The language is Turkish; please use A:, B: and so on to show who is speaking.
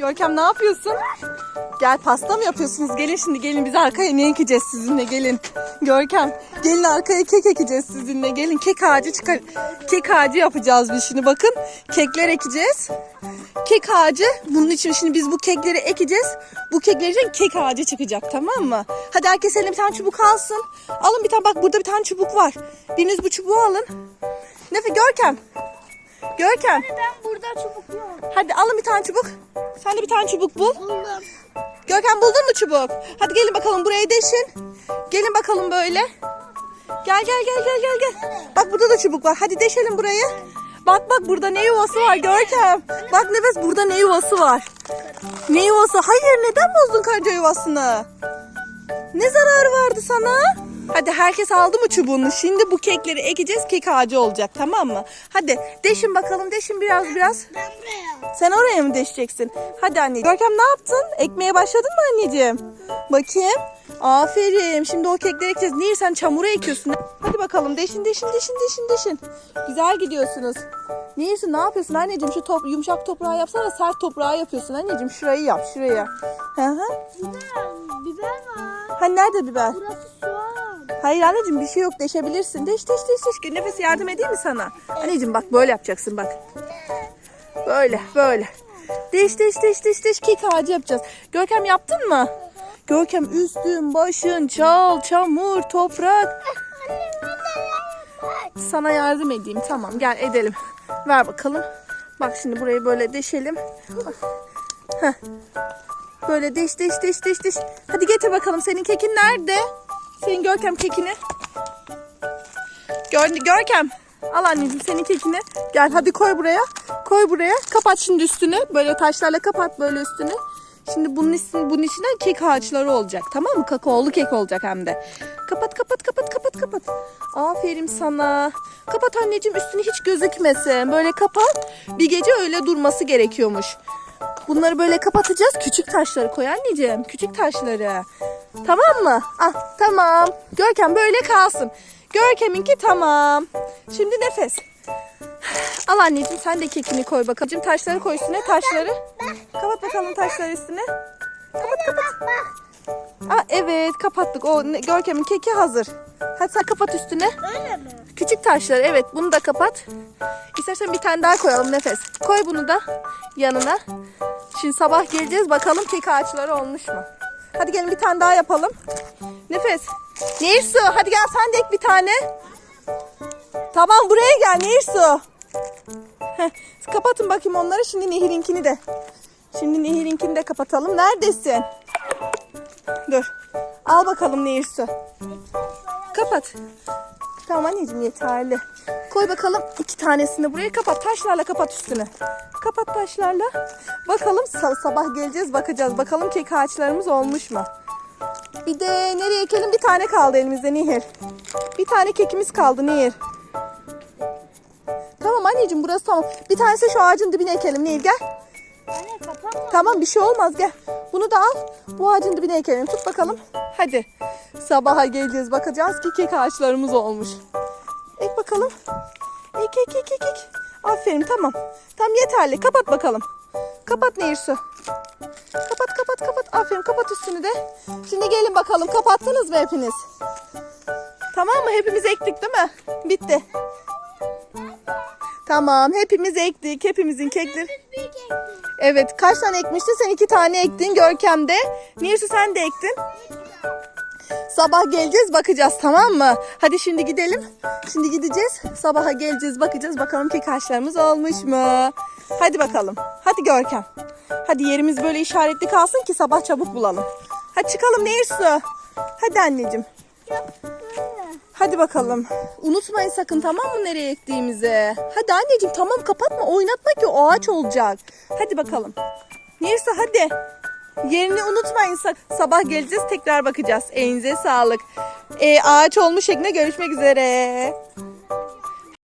A: Görkem ne yapıyorsun? Gel pasta mı yapıyorsunuz? Gelin şimdi gelin biz arkaya ne ekeceğiz sizinle gelin. Görkem gelin arkaya kek ekeceğiz sizinle gelin. Kek ağacı çıkar. Kek ağacı yapacağız biz şimdi bakın. Kekler ekeceğiz. Kek ağacı bunun için şimdi biz bu kekleri ekeceğiz. Bu kekler için kek ağacı çıkacak tamam mı? Hadi herkes eline bir tane çubuk alsın. Alın bir tane bak burada bir tane çubuk var. Biriniz bu çubuğu alın. Nefe Görkem. Görkem.
B: Ben burada çubuk yok.
A: Hadi alın bir tane çubuk. Sen de bir tane çubuk bul.
B: Buldum.
A: Görkem buldun mu çubuk? Hadi gelin bakalım buraya deşin. Gelin bakalım böyle. Gel gel gel gel gel gel. Bak burada da çubuk var. Hadi deşelim burayı. Bak bak burada ne yuvası var Görkem. Bak Nefes burada ne yuvası var. Ne yuvası? Hayır neden bozdun karınca yuvasını? Ne zararı vardı sana? Hadi herkes aldı mı çubuğunu? Şimdi bu kekleri ekeceğiz. Kek ağacı olacak tamam mı? Hadi deşin bakalım deşin biraz biraz.
B: Ben buraya.
A: Sen oraya mı deşeceksin? Hadi anne. Görkem ne yaptın? Ekmeye başladın mı anneciğim? Bakayım. Aferin. Şimdi o kekleri ekeceğiz. Nehir sen çamura ekiyorsun. Hadi bakalım deşin deşin deşin deşin deşin. Güzel gidiyorsunuz. Nehir sen ne yapıyorsun anneciğim? Şu top, yumuşak toprağı yapsana. Sert toprağı yapıyorsun anneciğim. Şurayı yap şuraya. Hı hı.
B: Biber, biber var.
A: Hani nerede biber?
B: Burası.
A: Hayır anneciğim bir şey yok deşebilirsin. Deş deş deş deş. Nefes yardım edeyim mi sana? Anneciğim bak böyle yapacaksın bak. Böyle böyle. Deş deş deş deş deş kek ağacı yapacağız. Görkem yaptın mı? Görkem üstün başın çal çamur toprak. Sana yardım edeyim tamam gel edelim. Ver bakalım. Bak şimdi burayı böyle deşelim. Heh. Böyle deş deş deş deş deş. Hadi getir bakalım senin kekin nerede? Senin Görkem kekini. Gör, Görkem. Al anneciğim senin kekini. Gel hadi koy buraya. Koy buraya. Kapat şimdi üstünü. Böyle taşlarla kapat böyle üstünü. Şimdi bunun içine, bunun içine kek ağaçları olacak. Tamam mı? Kakaolu kek olacak hem de. Kapat kapat kapat kapat kapat. Aferin sana. Kapat anneciğim üstünü hiç gözükmesin. Böyle kapat. Bir gece öyle durması gerekiyormuş. Bunları böyle kapatacağız. Küçük taşları koy anneciğim. Küçük taşları. Tamam mı? Ah tamam. Görkem böyle kalsın. Görkem'inki tamam. Şimdi nefes. Al anneciğim sen de kekini koy bakalım. Taşları koy üstüne taşları. Kapat bakalım taşları üstüne. Kapat kapat. Aa, evet kapattık. O Görkem'in keki hazır. Hadi sen kapat üstüne.
B: Öyle mi?
A: Küçük taşlar evet bunu da kapat. İstersen bir tane daha koyalım nefes. Koy bunu da yanına. Şimdi sabah geleceğiz bakalım kek ağaçları olmuş mu? Hadi gelin bir tane daha yapalım. Nefes. Nehirsu hadi gel sen de ek bir tane. Tamam buraya gel Nehirsu. Heh, kapatın bakayım onları şimdi Nehir'inkini de. Şimdi Nehir'inkini de kapatalım. Neredesin? Dur. Al bakalım Nehirsu. Kapat. Tamam anneciğim yeterli. Koy bakalım iki tanesini buraya kapat. Taşlarla kapat üstünü. Kapat taşlarla. Bakalım sa- sabah geleceğiz bakacağız. Bakalım kek ağaçlarımız olmuş mu? Bir de nereye ekelim? Bir tane kaldı elimizde Nehir. Bir tane kekimiz kaldı Nehir. Tamam anneciğim burası tamam. Bir tanesi şu ağacın dibine ekelim Nehir gel.
B: Anne kapatma.
A: Tamam bir şey olmaz gel. Bunu da al. Bu ağacın dibine ekelim. Tut bakalım. Hadi. Sabaha geleceğiz. Bakacağız ki kek ağaçlarımız olmuş. Ek bakalım. Ek ek ek ek ek. Aferin tamam. Tamam yeterli. Kapat bakalım. Kapat Nehirsu. Kapat kapat kapat. Aferin kapat üstünü de. Şimdi gelin bakalım. Kapattınız mı hepiniz? Tamam mı? Hepimiz ektik değil mi? Bitti. Tamam. Hepimiz ektik. Hepimizin kekleri. Evet kaç tane ekmiştin? Sen iki tane ektin Görkem'de. Nirsu sen de ektin. Sabah geleceğiz bakacağız tamam mı? Hadi şimdi gidelim. Şimdi gideceğiz. Sabaha geleceğiz bakacağız bakalım kek ağaçlarımız olmuş mu? Hadi bakalım. Hadi Görkem. Hadi yerimiz böyle işaretli kalsın ki sabah çabuk bulalım. Hadi çıkalım Nirsu. Hadi anneciğim. Hadi bakalım. Unutmayın sakın tamam mı nereye ektiğimizi? Hadi anneciğim tamam kapatma oynatma ki o ağaç olacak. Hadi bakalım. Neyse hadi. Yerini unutmayın sabah geleceğiz tekrar bakacağız. Elinize sağlık. Ee, ağaç olmuş şeklinde görüşmek üzere.